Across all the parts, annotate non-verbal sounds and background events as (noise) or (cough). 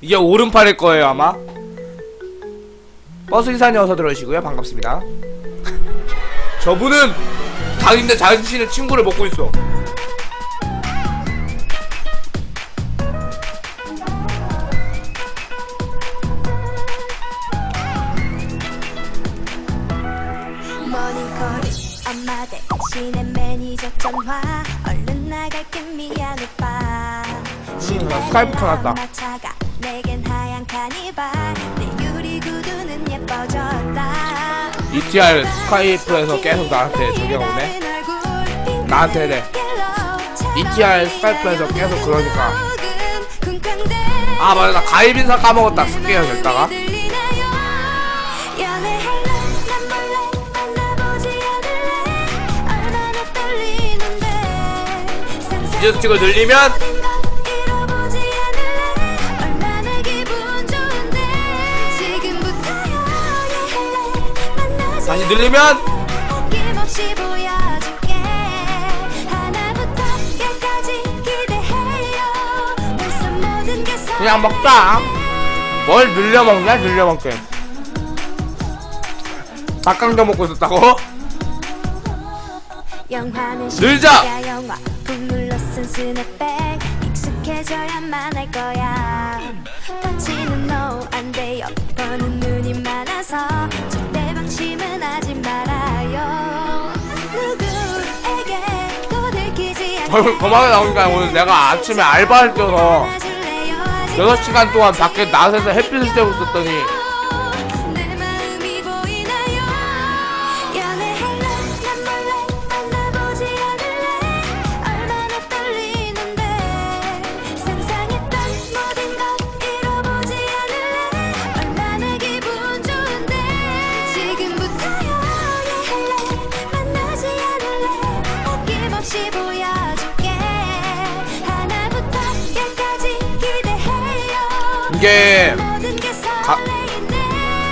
이게 오른팔일 거예요 아마. 버스 기사님 어서 들어오시고요. 반갑습니다. (laughs) 저분은 자기인데 자신의 친구를 먹고 있어. 머니거리 엄마 대신에 매니저 전화. 얼른 나갈게 미안 오빠. 나 스카이프 켜놨다. ETR 스카이프에서 계속 나한테 저기가 오네. 나한테 이래 ETR 스카이프에서 계속 그러니까. 아 맞아. 나 가입 인사 까먹었다. 쓸게요 여기다가. 디저트 찍어 늘리면 모든 게 그냥 먹자. 뭘 늘려 먹냐 늘려 먹게. 닭강정 먹고 있었다고? 늘자! 익숙해져야만 할 거야. 터치는 no 안 돼요. 버는 눈이 많아서 거만하게 나오니까 오늘 내가 아침에 알바를 안아줄래요? 6시간 동안 밖에 나서서 햇빛을 쬐고 있었더니 이게 가-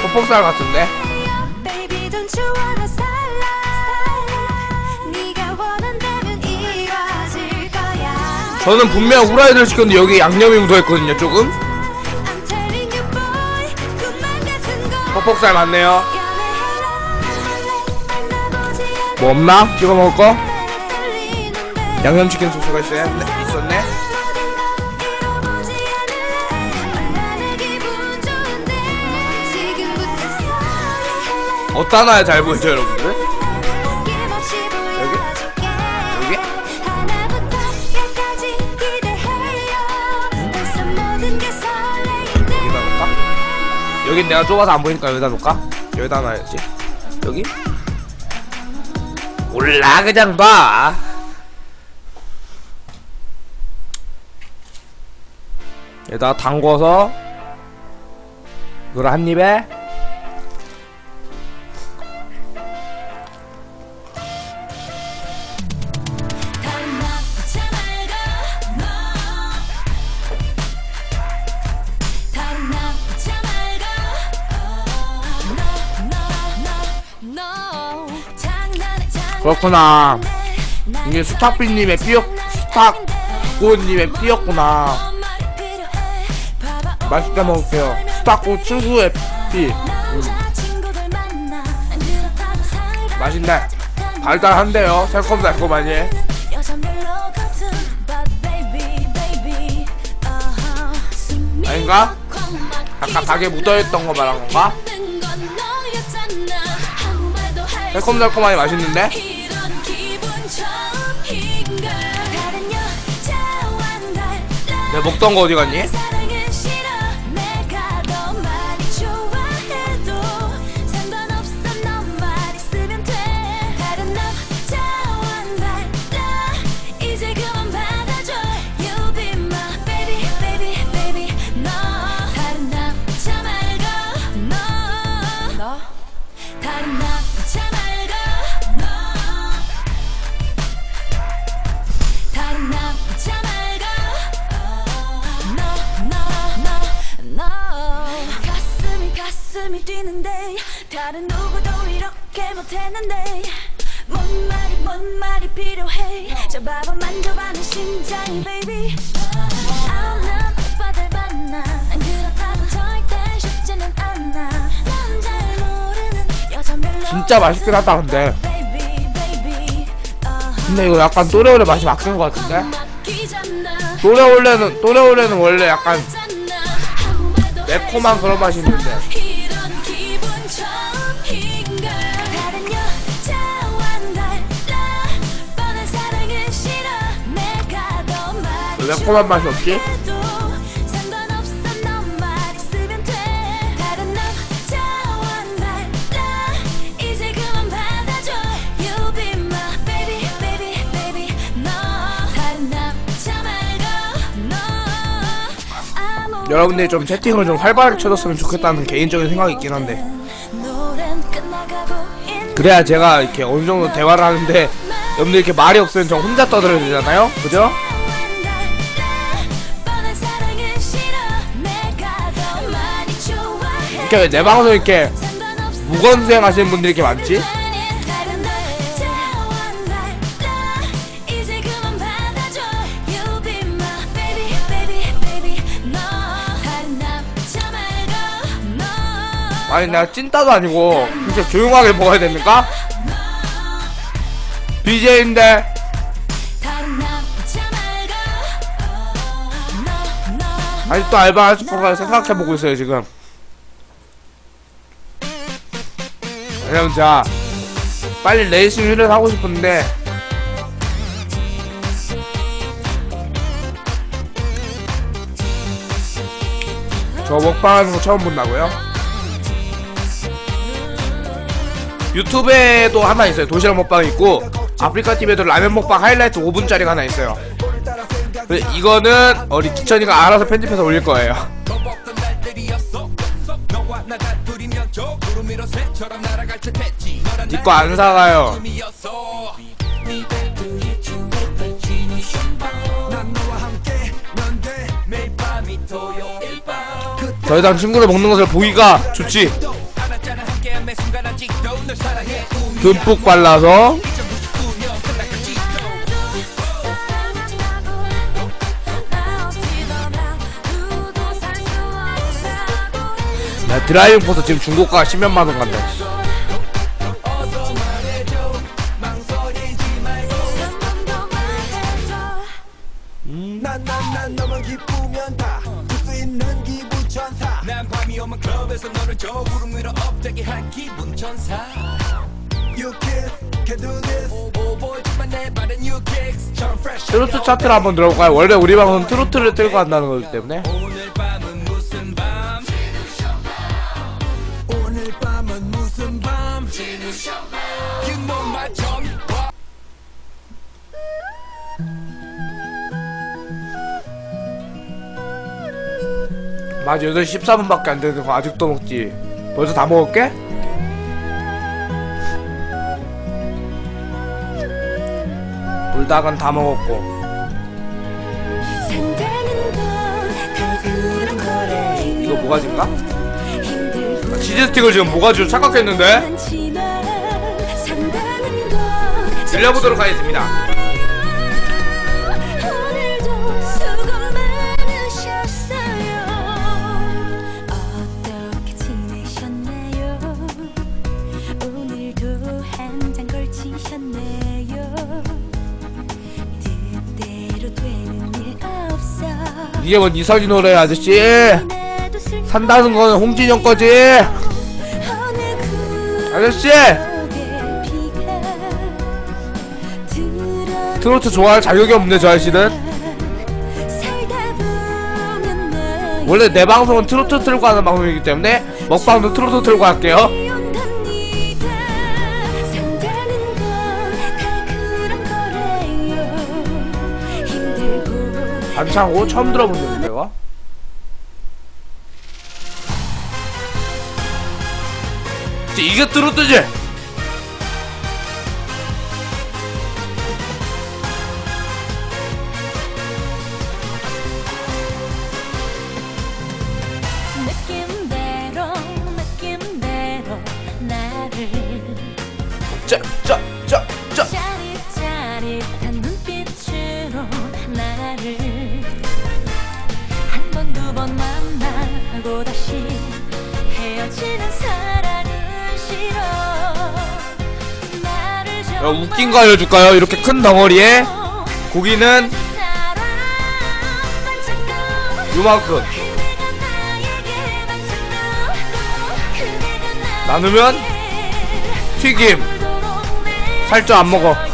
폭폭살 같은데? 저는 분명 후라이드를 시켰는데 여기 양념이 묻어있거든요 조금? 폭폭살 맞네요 뭐 없나? 찍어 먹을 거? 양념치킨 소스가 있어요? 네, 있었네? 어디다 잘 보이죠 여러분들? 여기? 내가 좁아서 안 보이니까 여기다 놓을까? 여기다 놔야지 여기? 몰라 그냥 봐 여기다 담궈서 이걸 한 입에 그렇구나. 이게 수탁비님의 삐역 수탁고님의 삐였구나. 맛있게 먹을게요. 수탁고 친구의 삐. 맛있네. 달달한데요? 새콤달콤하니? 아닌가? 아까 닭에 묻어있던 거 말한 건가? 새콤달콤하니 맛있는데? 내가 먹던 거 어디 갔니? 가슴이 뛰는데 다른 누구도 이렇게 못했는데 뭔 말이 뭔 말이 필요해? 잡아봐 만져봐 내 심장이 baby. I'm not 오빠들 만나 난 그렇다고 절대 쉽지는 않아. 난 잘 모르는 여자 별로 진짜 맛있긴 하다 근데. Uh-huh. 근데 이거 약간 또래오래 맛이 바뀐 것 같은데? 또래오래는 또래오래는 원래 약간 매콤한 그런 맛이 있는데. 이런 기분 처음인 여러분들이 좀 채팅을 좀 활발하게 쳐줬으면 좋겠다는 개인적인 생각이 있긴 한데 그래야 제가 이렇게 어느 정도 대화를 하는데 여러분들 이렇게 말이 없으면 저 혼자 떠들어야 되잖아요 그죠? 좋아해 이렇게 왜내 방송 이렇게 무건수행 하시는 분들이 이렇게 많지? 아니 내가 찐따도 아니고 진짜 조용하게 먹어야 됩니까? BJ인데 아직도 알바 할 거가 생각해보고 있어요 지금 왜냐면 제가 빨리 레이싱 휠을 하고 싶은데 저 먹방하는 거 처음 본다고요? 유튜브에도 하나 있어요. 도시락 먹방 있고 아프리카 TV에도 라면 먹방 하이라이트 5분짜리가 하나 있어요. 이거는 우리 기천이가 알아서 편집해서 올릴 거예요. (laughs) 니거 안 사가요. 더 이상 친구를 먹는 것을 보기가 좋지 듬뿍 발라서 2099년 끝날까지 나 드라이빙 포스 지금 중고가 10몇만 원 간다 트로트 차트를 한번 들어볼까요? 원래 우리 방송은 트로트를 틀고 한다는 거기 때문에 맞아 8시 14분밖에 안 되는 거 아직도 먹지 벌써 다 먹을게? 불닭은 다 먹었고. 이거 모가지인가? 치즈 스틱을 지금 모가지로 착각했는데? 들려보도록 하겠습니다 이게 뭔 이상이 노래 아저씨? 산다는 거는 홍진영 거지? 아저씨! 트로트 좋아할 자격이 없네 저 아저씨는. 원래 내 방송은 트로트 틀고 하는 방송이기 때문에 먹방도 트로트 틀고 할게요 창고 처음 들어본 적인데 이거 이게 트로트지 야, 웃긴 거 알려줄까요? 이렇게 큰 덩어리에 고기는 요만큼. 나누면 튀김. 살쪄 안 먹어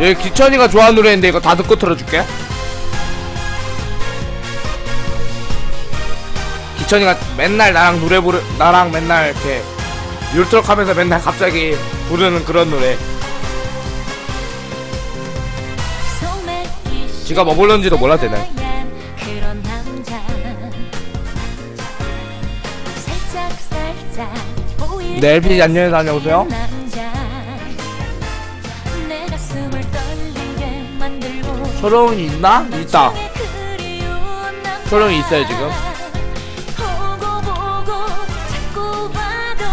여기 기천이가 좋아하는 노래인데 이거 다 듣고 틀어줄게. 기천이가 맨날 나랑 노래 부르 나랑 맨날 이렇게 율트럭 하면서 맨날 갑자기 부르는 그런 노래. 지가 뭐 불렀는지도 몰라 되네 네 LPG 안녕히 다녀오세요 초롱이 있나? 있다. 초롱이 있어요, 지금.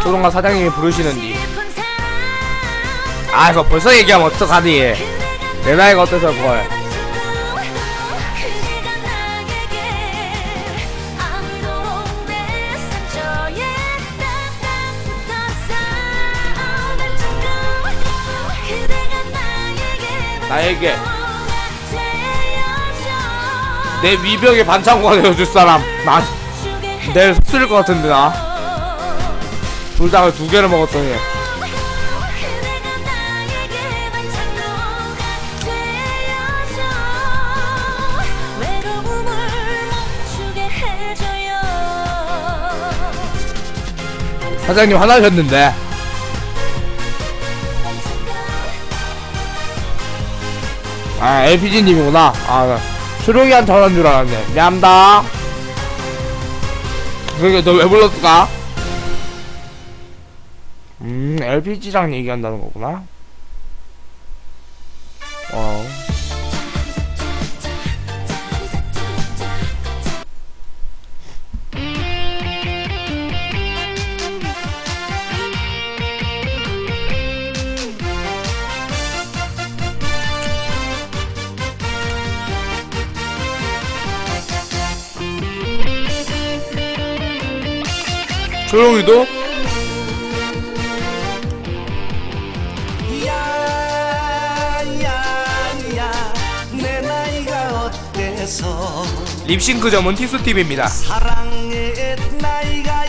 초롱아 사장님이 부르시는디 아 이거 벌써 얘기하면 어떡하니? 내 나이가 어때서 그걸? 나에게 내 위벽에 반창고가 되어줄 사람. 난 내일 속쓰릴 것 같은데 나. 불닭을 두 개를 먹었더니. 사장님 화나셨는데. 아 LPG님이구나. 아 초롱이한테 전화한 줄 알았네. 미안다. 그러게 너 왜 불렀을까? 음 LPG랑 얘기한다는 거구나. 어 어때서? 립싱크 전문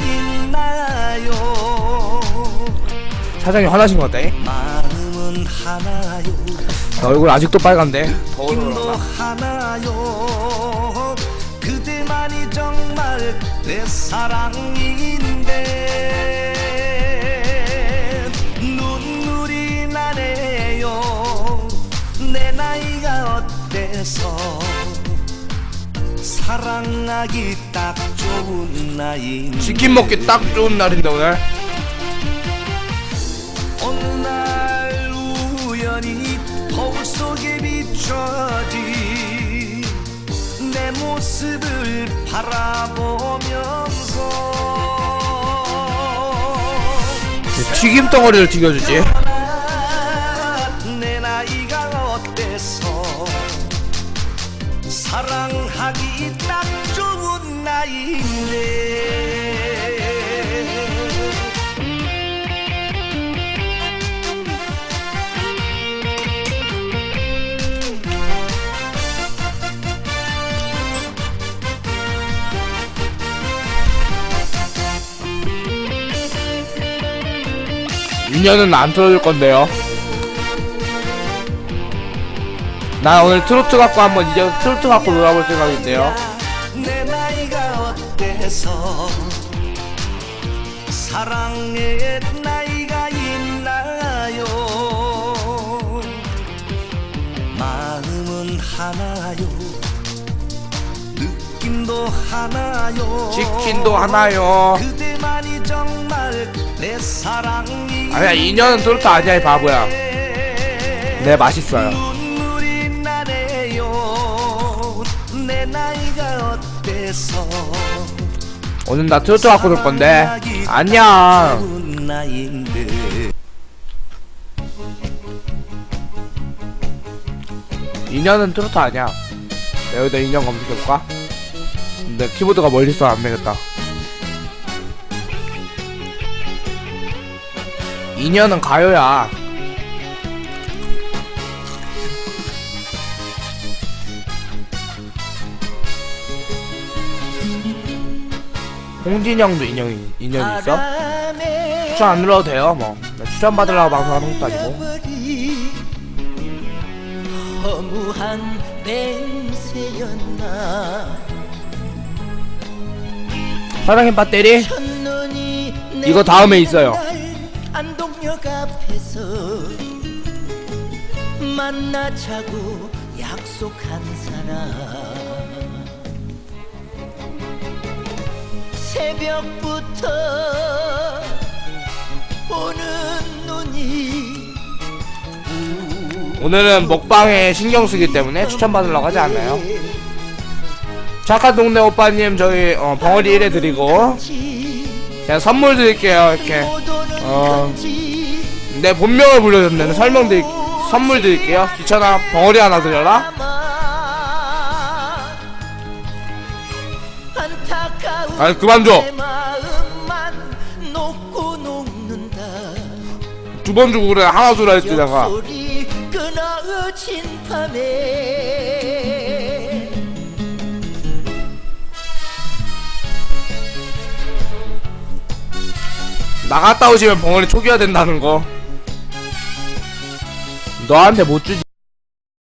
있나요? 사장님 화나신 것 같다 하나요? 나 얼굴 아직도 빨간데. 더워서 그대만이 정말 내 사랑인 어때서 사랑하기 딱 좋은 나이인데 치킨 먹기 딱 좋은 날인데 오늘? 어느 날 우연히 거울 속에 비춰진 내 모습을 바라보면서 튀김 덩어리를 튀겨주지 인연은 안 틀어줄 건데요. 나 오늘 트로트 갖고 한번 이제 트로트 갖고 놀아볼 생각인데요. 내 나이가 어때서 사랑의 나이가 있나요 마음은 하나요 느낌도 하나요 치킨도 하나요. 그대만이 정말 내 사랑이 아니야, 인연은 트로트 아니야, 이 바보야. 네, 맛있어요. 오늘 나 트로트 갖고 놀 건데. 안녕. 인연은 트로트 아니야 여기다 인연 검색해볼까? 근데 키보드가 멀리 있어 안 되겠다 인연은 가요야. 홍진영도 인연이 인연이 있어? 추천 안 눌러도 돼요 뭐. 추천 받으려고 방송하는 것도 아니고. 사랑의 배터리? 이거 다음에 있어요. 안동역 앞에서 만나자고 약속한 사람 새벽부터 오는 눈이 오늘은 먹방에 신경 쓰기 때문에 추천 받으려고 하지 않나요? 착한 동네 오빠님 저희 어, 벙어리 1회 드리고 제가 선물 드릴게요 이렇게 어. 내 본명을 불려줬네 설명 드릴 선물 드릴게요. 귀찮아 벙어리 하나 드려라. 아니, 그만 줘. 두 번 주고 그래. 하나 주라 했지 내가. 나갔다 오시면 벙어리 초기화 된다는 거 너한테 못 주지